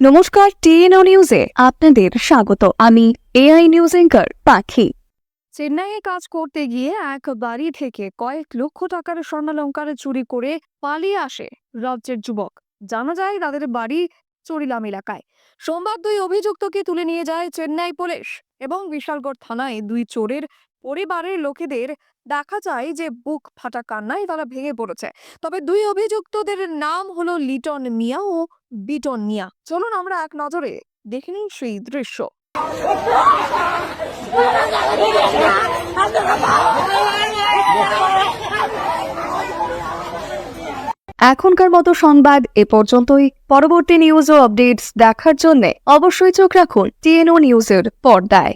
নমস্কার, টিএনও নিউজে আপনাদের স্বাগত। আমি এআই নিউজ এঙ্কার পাখি। চেন্নাইয়ে কাজ করতে গিয়ে এক বাড়ি থেকে কয়েক লক্ষ টাকার স্বর্ণালঙ্কার চুরি করে পালিয়ে আসে রাজ্যের যুবক। জানা যায়, তাদের বাড়ি চরিলাম এলাকায়। সোমবার দুই অভিযুক্তকে তুলে নিয়ে যায় চেন্নাই পুলিশ এবং বিশালগড় থানায় দুই চোরের পরিবারের লোকেদের দেখা যায় যে, বুক ফাটা কান্নায় তারা ভেঙে পড়েছে। তবে দুই অভিযুক্তদের নাম হলো লিটন মিয়া ও বিটন মিয়া। চলুন আমরা এক নজরে দেখে নিন সেই দৃশ্য। এখনকার মতো সংবাদ এ পর্যন্তই। পরবর্তী নিউজ ও আপডেটস দেখার জন্য অবশ্যই চোখ রাখুন টিএনও নিউজের পর্দায়।